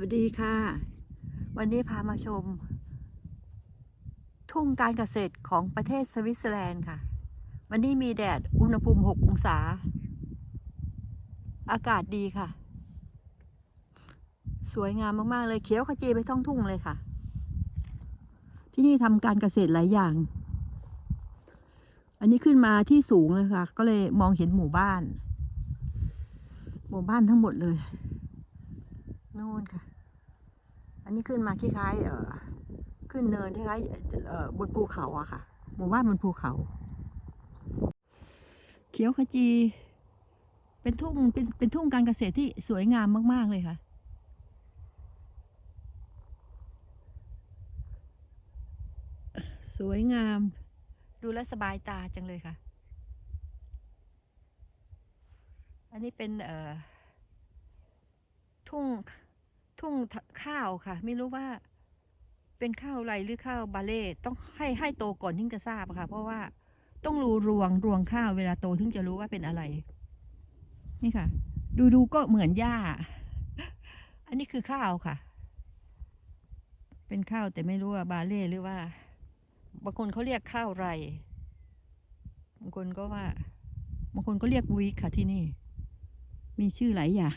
วัสดีค่ะ วันนี้พามาชม ทุ่งการเกษตรของประเทศสวิตเซอร์แลนด์ค่ะ วันนี้มีแดดอุณหภูมิ 6 องศา อากาศดีค่ะ สวยงามมากๆเลยเขียวขจีไปท่องทุ่งเลยค่ะ ที่นี่ทำการเกษตรหลายอย่าง อันนี้ขึ้นมาที่สูงเลยค่ะ ก็เลยมองเห็นหมู่บ้าน หมู่บ้านทั้งหมดเลย นู่นค่ะ อันนี้ขึ้นมาคล้ายๆเออขึ้นเนินคล้ายๆเออบนภูเขาอะค่ะ หมู่บ้านบนภูเขา เขียวขจี เป็นทุ่งเป็นเป็นทุ่งการเกษตรที่สวยงามมากๆเลยค่ะสวยงาม ดูแลสบายตาจังเลยค่ะ อันนี้เป็น เอ่อ ทุ่ง ทุ่งข้าวค่ะ ไม่รู้ว่า เป็นข้าวไรหรือข้าวบาเล่ต้องให้ให้โตก่อนถึงจะทราบค่ะ เพราะว่าต้องรูรวงรวงข้าวเวลาโตถึงจะรู้ว่าเป็นอะไร นี่ค่ะ ดูดูก็เหมือนหญ้า อันนี้คือข้าวค่ะ เป็นข้าวแต่ไม่รู้ว่าบาเล่หรือว่าบางคนเขาเรียกข้าวไรบางคนก็ว่าบางคนก็เรียกวีค่ะที่นี่ มีชื่อหลายอย่าง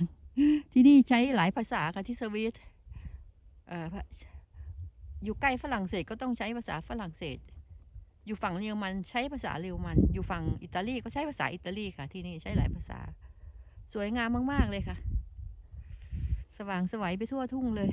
ที่นี่ใช้หลายภาษาค่ะที่สวิตเอ่ออยู่ใกล้ฝรั่งเศสก็ต้องใช้ภาษาฝรั่งเศส อยู่ฝั่งเยอรมันใช้ภาษาเยอรมัน อยู่ฝั่งอิตาลีก็ใช้ภาษาอิตาลีค่ะ ที่นี่ใช้หลายภาษา สวยงามมาก ๆ เลยค่ะ สว่างสวัยไปทั่วทุ่งเลย